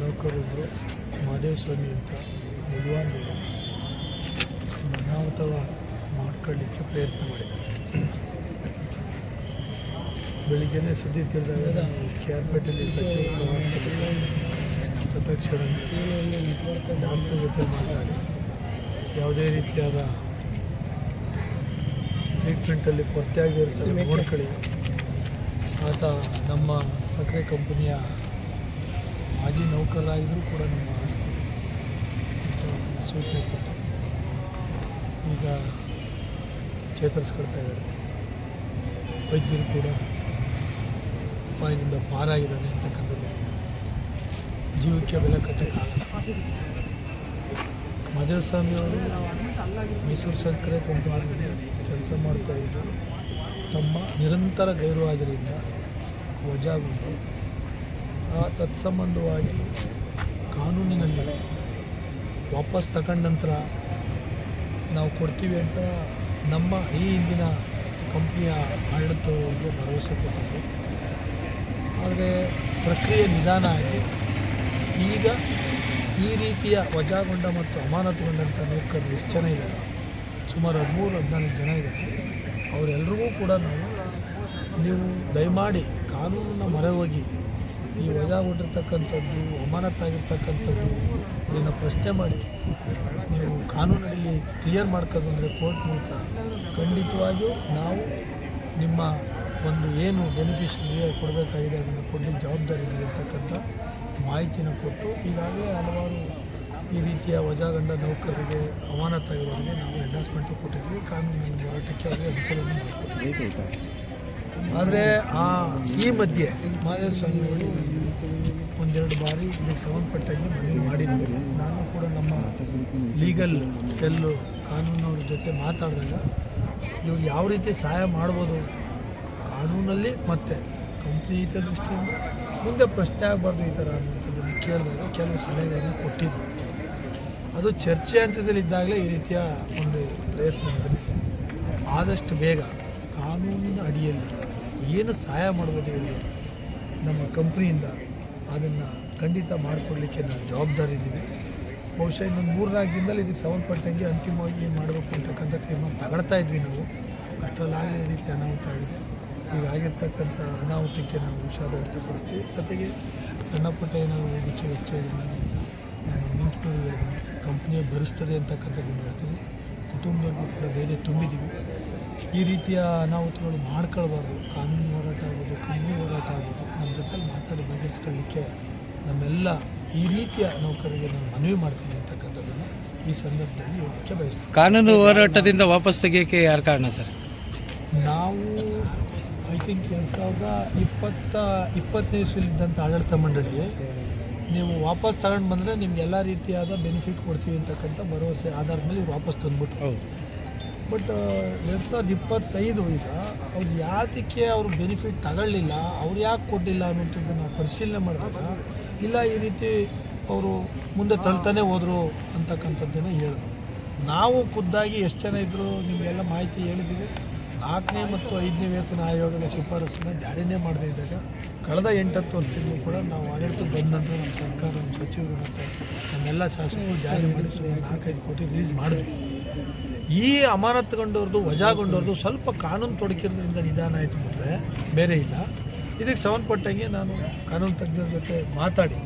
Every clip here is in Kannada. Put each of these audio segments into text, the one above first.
ನೌಕರರೊಬ್ಬರು ಮಹದೇವ ಸ್ವಾಮಿ ಅಂತ ಭಗವಾನ್ ಅನಾಹುತವ ಮಾಡ್ಕೊಳ್ಳಿಕ್ಕೆ ಪ್ರಯತ್ನ ಮಾಡಿದ್ದಾರೆ. ಬೆಳಿಗ್ಗೆನೇ ಸುದ್ದಿ ತಿಳಿದಾಗ ಕೆ ಆರ್ ಪೇಟೆಯಲ್ಲಿ ಸಚಿವ ತತ್ಕ್ಷಣ ಡಾಕ್ಟರ್ ಜೊತೆ ಮಾತಾಡಿ ಯಾವುದೇ ರೀತಿಯಾದ ಟ್ರೀಟ್ಮೆಂಟಲ್ಲಿ ಕೊರತೆ ಆಗಿರುತ್ತೆ ನೋಡ್ಕೊಳ್ಳಿ. ಆತ ನಮ್ಮ ಸಕ್ಕರೆ ಕಂಪನಿಯ ಮಾಜಿ ನೌಕರರಾಗಿದ್ದರೂ ಕೂಡ ನಮ್ಮ ಆಸ್ತಿ ಸೂಚನೆ ಕೊಟ್ಟು ಈಗ ಚೇತರಿಸ್ಕೊಳ್ತಾ ಇದ್ದಾರೆ. ವೈದ್ಯರು ಕೂಡ ಅಪಾಯದಿಂದ ಪಾರಾಗಿದ್ದಾರೆ ಅಂತಕ್ಕಂಥದ್ದು. ಜೀವಕ್ಕೆ ಬೆಲೆ ಕಟ್ಟಕ್ಕಾಗಲ್ಲ ಮಹದೇವಸ್ವಾಮಿ ಅವರು ಮೈಸೂರು ಸಕ್ಕರೆ ಕಂಪನಿಯಲ್ಲಿ ಕೆಲಸ ಮಾಡ್ತಾ ಇದ್ದರು ತಮ್ಮ ನಿರಂತರ ಗೈರು ಹಾಜರಿಯಿಂದ ವಜಾಗೊಂಡು ಆ ತತ್ಸಂಬಂಧವಾಗಿ ಕಾನೂನಿನಲ್ಲಿ ವಾಪಸ್ ತಗೊಂಡ ನಂತರ ನಾವು ಕೊಡ್ತೀವಿ ಅಂತ ನಮ್ಮ ಈ ಹಿಂದಿನ ಕಂಪ್ನಿಯ ಆಡಳಿತವರಿಗೆ ಭರವಸೆ ಕೊಟ್ಟಿದ್ದರು ಆದರೆ ಪ್ರಕ್ರಿಯೆ ನಿಧಾನ ಆಗಿ ಈಗ ಈ ರೀತಿಯ ವಜಾಗೊಂಡ ಮತ್ತು ಅಮಾನತುಗೊಂಡಂಥ ನೌಕರರು ಎಷ್ಟು ಜನ ಇದ್ದಾರೆ ಸುಮಾರು ಹದಿಮೂರು, ಹದಿನಾಲ್ಕು ಜನ ಇದ್ದಾರೆ ಅವರೆಲ್ಲರಿಗೂ ಕೂಡ ನಾವು ನೀವು ದಯಮಾಡಿ ಕಾನೂನನ್ನು ಮೊರೆ ಹೋಗಿ ಈ ವಜಾಗೊಂಡಿರ್ತಕ್ಕಂಥದ್ದು ಅಮಾನತ್ತಾಗಿರ್ತಕ್ಕಂಥದ್ದು ಇದನ್ನು ಪ್ರಶ್ನೆ ಮಾಡಿ. ನೀವು ಕಾನೂನಲ್ಲಿ ಕ್ಲಿಯರ್ ಮಾಡ್ಕೊಂಡ್ರೆ ಕೋರ್ಟ್ ಮೂಲಕ ಖಂಡಿತವಾಗಿಯೂ ನಾವು ನಿಮ್ಮ ಒಂದು ಏನು ಬೆನಿಫಿಷರಿಗೆ ಕೊಡಬೇಕಾಗಿದೆ ಅದನ್ನು ಕೊಡಲಿಕ್ಕೆ ಜವಾಬ್ದಾರಿ ಇದೆ ಮಾಹಿತಿನ ಕೊಟ್ಟು, ಈಗಾಗಲೇ ಹಲವಾರು ಈ ರೀತಿಯ ವಜಾಗಂಡ ನೌಕರರಿಗೆ, ಅಮಾನತಾಗಿರೋರಿಗೆ ನಾವು ಎಂಡಾಸ್ಮೆಂಟು ಕೊಟ್ಟಿದ್ವಿ. ಕಾನೂನಿನ ಹೋರಾಟಕ್ಕೆ ಅವರಿಗೆ ಅನುಕೂಲವನ್ನು ಮಾಡಿಕೊಟ್ಟಿದ್ವಿ. ಆದರೆ ಆ ಈ ಮಧ್ಯೆ ಮಹಾದೇವ ಸ್ವಾಮಿ ಅವರು ಒಂದೆರಡು ಬಾರಿ ಇದಕ್ಕೆ ಸಂಬಂಧಪಟ್ಟಂಗೆ ಮನವಿ ಮಾಡಿದ್ದೀನಿ ನಾನು ಕೂಡ ನಮ್ಮ ಲೀಗಲ್ ಸೆಲ್ಲು ಕಾನೂನವ್ರ ಜೊತೆ ಮಾತಾಡಿದಾಗ ಇವ್ರು ಯಾವ ರೀತಿ ಸಹಾಯ ಮಾಡ್ಬೋದು ಕಾನೂನಲ್ಲಿ ಮತ್ತು ಕಂಪ್ನಿ ದೃಷ್ಟಿಯಿಂದ ಮುಂದೆ ಪ್ರಶ್ನೆ ಆಗಬಾರ್ದು ಈ ಥರ ಅನ್ನುವಂಥದ್ದನ್ನು ಕೇಳಿದಾಗ ಕೆಲವು ಸಲಹೆಗಳನ್ನು ಕೊಟ್ಟಿದ್ದರು ಅದು ಚರ್ಚೆ ಹಂತದಲ್ಲಿದ್ದಾಗಲೇ ಈ ರೀತಿಯ ಒಂದು ಪ್ರಯತ್ನ ನಡೆದಿದೆ. ಆದಷ್ಟು ಬೇಗ ಕಾನೂನಿನ ಅಡಿಯಲ್ಲಿ ಏನು ಸಹಾಯ ಮಾಡ್ಬೋದು ಇಲ್ಲಿ ನಮ್ಮ ಕಂಪ್ನಿಯಿಂದ ಅದನ್ನು ಖಂಡಿತ ಮಾಡಿಕೊಡ್ಲಿಕ್ಕೆ ನಾವು ಜವಾಬ್ದಾರಿ ಇದ್ದೀವಿ. ಬಹುಶಃ ಇನ್ನೊಂದು ಮೂರ್ನಾಲ್ಕು ದಿನದಲ್ಲಿ ಇದಕ್ಕೆ ಸಂಬಂಧಪಟ್ಟಂಗೆ ಅಂತಿಮವಾಗಿ ಏನು ಮಾಡಬೇಕು ಅಂತಕ್ಕಂಥ ತೀರ್ಮಾನ ತಗೊಳ್ತಾ ಇದ್ವಿ ನಾವು. ಅಷ್ಟರಲ್ಲಾಗೇ ಈ ರೀತಿ ಅನಾಹುತ ಆಗಿದೆ. ಈಗ ಆಗಿರ್ತಕ್ಕಂಥ ಅನಾಹುತಕ್ಕೆ ನಾವು ವಿಷಾದ ವ್ಯಕ್ತಪಡಿಸ್ತೀವಿ. ಜೊತೆಗೆ ಸಣ್ಣ ಪುಟ್ಟ ಏನಾದರೂ ವೇದಿಕೆ ವೆಚ್ಚ ಇದ್ರೆ ನಾನು ನಾನು ಹೇಳಿದ್ದೀನಿ ಕಂಪ್ನಿಯೇ ಭರಿಸ್ತದೆ ಅಂತಕ್ಕಂಥದ್ದನ್ನು ಹೇಳ್ತೀನಿ ಕುಟುಂಬದವ್ರಿಗೂ ಕೂಡ ಧೈರ್ಯ ತುಂಬಿದ್ದೀವಿ. ಈ ರೀತಿಯ ಅನಾಹುತಗಳು ಮಾಡ್ಕೊಳ್ಬಾರ್ದು ಕಾನೂನು ಹೋರಾಟ ಆಗ್ಬೋದು ಕಾನೂನು ಹೋರಾಟ ಆಗ್ಬೋದು ನಮ್ಮ ಜೊತೆಲಿ ಮಾತಾಡಿ ಬಗೆಹರಿಸ್ಕೊಳ್ಳಿಕ್ಕೆ ನಮ್ಮೆಲ್ಲ ಈ ರೀತಿಯ ನೌಕರರಿಗೆ ನಾನು ಮನವಿ ಮಾಡ್ತೀನಿ ಅಂತಕ್ಕಂಥದ್ದನ್ನು ಈ ಸಂದರ್ಭದಲ್ಲಿ ಹೇಳಲಿಕ್ಕೆ ಬಯಸ್ತೀನಿ. ಕಾನೂನು ಹೋರಾಟದಿಂದ ವಾಪಸ್ ತೆಗೆಯೋಕ್ಕೆ ಯಾರು ಕಾರಣ ಸರ್? ನಾವು ಐ ಥಿಂಕ್ ಎರಡು ಸಾವಿರದ ಇಪ್ಪತ್ತ ಇಪ್ಪತ್ತನೇ ಇಸ್ವಿಲಿದ್ದಂಥ ಆಡಳಿತ ಮಂಡಳಿ ನೀವು ವಾಪಸ್ ತಗೊಂಡು ಬಂದರೆ ನಿಮ್ಗೆ ಎಲ್ಲ ರೀತಿಯಾದ ಬೆನಿಫಿಟ್ ಕೊಡ್ತೀವಿ ಅಂತಕ್ಕಂಥ ಭರವಸೆ ಆಧಾರದ ಮೇಲೆ ಇವ್ರು ವಾಪಸ್ ತಂದ್ಬಿಟ್ರು. ಹೌದು. ಬಟ್ ಎರಡು ಸಾವಿರದ ಇಪ್ಪತ್ತೈದು ಈಗ ಅವ್ರು ಯಾತಕ್ಕೆ ಅವರು ಬೆನಿಫಿಟ್ ತಗೊಳ್ಳಿಲ್ಲ, ಅವ್ರು ಯಾಕೆ ಕೊಡಲಿಲ್ಲ ಅನ್ನೋಂಥದ್ದು ನಾವು ಪರಿಶೀಲನೆ ಮಾಡಿದಾಗ ಇಲ್ಲ ಈ ರೀತಿ ಅವರು ಮುಂದೆ ತಳ್ತಾನೆ ಹೋದರು ಅಂತಕ್ಕಂಥದ್ದನ್ನು ಹೇಳಿದ್ರು ನಾವು ಖುದ್ದಾಗಿ ಎಷ್ಟು ಜನ ಇದ್ದರು ನಿಮಗೆಲ್ಲ ಮಾಹಿತಿ ಹೇಳಿದ್ದೀವಿ ನಾಲ್ಕನೇ ಮತ್ತು ಐದನೇ ವೇತನ ಆಯೋಗದ ಶಿಫಾರಸನ್ನು ಜಾರಿನೇ ಮಾಡದೇ ಇದ್ದಾಗ ಕಳೆದ ಎಂಟತ್ತು ವರ್ಷದಲ್ಲೂ ಕೂಡ ನಾವು ಆಡಳಿತಕ್ಕೆ ಬಂದ ನಂತರ ನಮ್ಮ ಸರ್ಕಾರ, ನಮ್ಮ ಸಚಿವರು ಮತ್ತು ನಮ್ಮೆಲ್ಲ ಶಾಸಕರು ಜಾರಿ ಮಾಡಿ ನಾಲ್ಕೈದು ಕೋಟಿ ರಿಲೀಸ್ ಮಾಡಿದ್ವಿ. ಈ ಅಮಾನತ್ಗೊಂಡವ್ರದ್ದು ವಜಾಗೊಂಡವ್ರದ್ದು ಸ್ವಲ್ಪ ಕಾನೂನು ತೊಡಕಿರೋದ್ರಿಂದ ನಿಧಾನ ಆಯಿತು ಬಿಟ್ಟರೆ ಬೇರೆ ಇಲ್ಲ. ಇದಕ್ಕೆ ಸಂಬಂಧಪಟ್ಟಂಗೆ ನಾನು ಕಾನೂನು ತಜ್ಞರ ಜೊತೆ ಮಾತಾಡಿ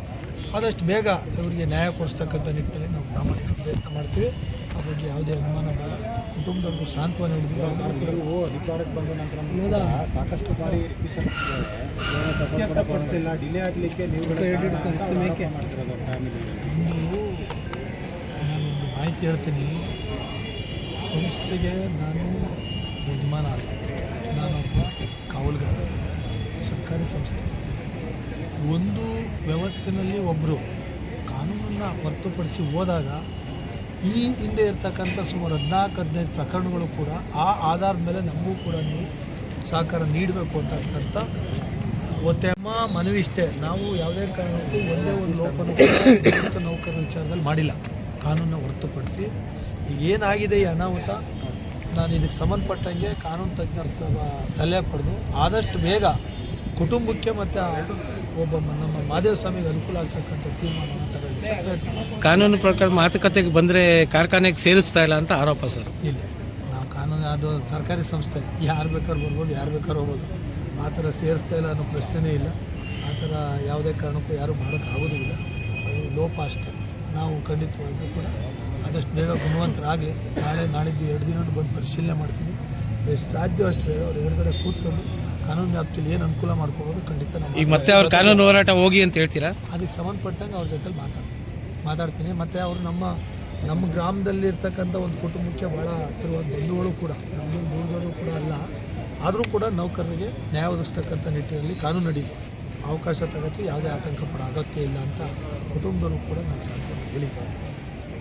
ಆದಷ್ಟು ಬೇಗ ಇವರಿಗೆ ನ್ಯಾಯ ಕೊಡಿಸ್ತಕ್ಕಂಥ ನಿಟ್ಟಿನಲ್ಲಿ ನಾವು ಪ್ರಾಮಾಣಿಕ ಪ್ರಯತ್ನ ಮಾಡ್ತೀವಿ. ಆ ಬಗ್ಗೆ ಯಾವುದೇ ಅನುಮಾನ ಬೇಡ. ಕುಟುಂಬದವ್ರಿಗೂ ಸಾಂತ್ವನ ಹೇಳಿದ್ರು ಅಧಿಕಾರಕ್ಕೆ ಬಂದ ನಂತರ ಸಾಕಷ್ಟು ಬಾರಿ ಕೊಡ್ತಿಲ್ಲ. ಡಿಲೇ ಆಗಲಿಕ್ಕೆ ನೀವು ನಾನೊಂದು ಮಾಹಿತಿ ಹೇಳ್ತೀನಿ. ಸಂಸ್ಥೆಗೆ ನಾನು ಯಜಮಾನ ಆದ ನಾನೊಬ್ಬ ಕಾವಲುಗಾರ, ಸರ್ಕಾರಿ ಸಂಸ್ಥೆ. ಒಂದು ವ್ಯವಸ್ಥೆಯಲ್ಲಿ ಒಬ್ಬರು ಕಾನೂನನ್ನು ಹೊರತುಪಡಿಸಿ ಹೋದಾಗ ಈ ಹಿಂದೆ ಇರ್ತಕ್ಕಂಥ ಸುಮಾರು ಹದಿನಾಲ್ಕು, ಹದಿನೈದು ಪ್ರಕರಣಗಳು ಕೂಡ ಆ ಆಧಾರದ ಮೇಲೆ ನಮಗೂ ಕೂಡ ನೀವು ಸಹಕಾರ ನೀಡಬೇಕು ಅಂತಕ್ಕಂಥ ಒತ್ತಮ್ಮ ಮನವಿ ಇಷ್ಟೇ. ನಾವು ಯಾವುದೇ ಕಾರಣಕ್ಕೂ ಒಂದೇ ಒಂದು ಲೋಪನ ನೌಕರರ ವಿಚಾರದಲ್ಲಿ ಮಾಡಿಲ್ಲ. ಕಾನೂನನ್ನು ಹೊರತುಪಡಿಸಿ ಈಗ ಏನಾಗಿದೆ ಈ ಅನಾಹುತ? ನಾನು ಇದಕ್ಕೆ ಸಂಬಂಧಪಟ್ಟಂಗೆ ಕಾನೂನು ತಜ್ಞರ ಸಲಹೆ ಪಡೆದು ಆದಷ್ಟು ಬೇಗ ಕುಟುಂಬಕ್ಕೆ ಮತ್ತು ಒಬ್ಬ ನಮ್ಮ ಮಾದೇವ ಸ್ವಾಮಿಗೆ ಅನುಕೂಲ ಆಗ್ತಕ್ಕಂಥ ತೀರ್ಮಾನ ತಗೊಳ್ಳಿ. ಕಾನೂನು ಪ್ರಕಾರ ಮಾತುಕತೆಗೆ ಬಂದರೆ ಕಾರ್ಖಾನೆಗೆ ಸೇರಿಸ್ತಾ ಇಲ್ಲ ಅಂತ ಆರೋಪ ಸರ್. ಇಲ್ಲ ಇಲ್ಲ. ನಾವು ಕಾನೂನು ಅದು ಸರ್ಕಾರಿ ಸಂಸ್ಥೆ. ಯಾರು ಬೇಕಾದ್ರೂ ಬರ್ಬೋದು ಯಾರು ಬೇಕಾದ್ರೂ ಹೋಗ್ಬೋದು. ಆ ಥರ ಸೇರಿಸ್ತಾ ಇಲ್ಲ ಅನ್ನೋ ಪ್ರಶ್ನೆನೇ ಇಲ್ಲ. ಆ ಥರ ಯಾವುದೇ ಕಾರಣಕ್ಕೂ ಯಾರೂ ಮಾಡೋಕ್ಕಾಗೋದಿಲ್ಲ. ಅದು ಲೋಪ ಅಷ್ಟೇ. ನಾವು ಖಂಡಿತವಾಗಿಯೂ ಕೂಡ ಆದಷ್ಟು ಬೇಗ ಗುಣವಂತರಾಗಲಿ. ನಾಳೆ ನಾಳಿದ್ದು ಎರಡು ದಿನ ಬಂದು ಪರಿಶೀಲನೆ ಮಾಡ್ತೀನಿ. ಎಷ್ಟು ಸಾಧ್ಯ ಅಷ್ಟು ಬೇಗ ಅವ್ರು ಎದುರುಗಡೆ ಕೂತ್ಕೊಂಡು ಕಾನೂನು ವ್ಯಾಪ್ತಿಯಲ್ಲಿ ಏನು ಅನುಕೂಲ ಮಾಡ್ಕೋಬೋದು ಖಂಡಿತ ನಾವು ಈಗ ಮತ್ತೆ ಅವ್ರ ಕಾನೂನು ಹೋರಾಟ ಹೋಗಿ ಅಂತ ಹೇಳ್ತೀರಾ? ಅದಕ್ಕೆ ಸಂಬಂಧಪಟ್ಟಂಗೆ ಅವ್ರ ಜೊತೆ ಮಾತಾಡ್ತೀನಿ. ಮಾತಾಡ್ತೀನಿ. ಮತ್ತು ಅವರು ನಮ್ಮ ನಮ್ಮ ಗ್ರಾಮದಲ್ಲಿ ಇರ್ತಕ್ಕಂಥ ಒಂದು ಕುಟುಂಬಕ್ಕೆ ಭಾಳ ಹತ್ತಿರುವ ಬಂಧುಗಳು ಕೂಡ ನಮ್ಮ ದೂರದವರು ಕೂಡ ಅಲ್ಲ. ಆದರೂ ಕೂಡ ನೌಕರರಿಗೆ ನ್ಯಾಯ ಒದಗಿಸ್ತಕ್ಕಂಥ ನಿಟ್ಟಿನಲ್ಲಿ ಕಾನೂನು ಅಡಿಗೆ ಅವಕಾಶ ತಗೋತಿ ಯಾವುದೇ ಆತಂಕ ಪಡೋ ಅಗತ್ಯ ಇಲ್ಲ ಅಂತ ಕುಟುಂಬದವರು ಕೂಡ ನಾನು ಸಾಕು ಹೇಳಿದ್ದಾರೆ.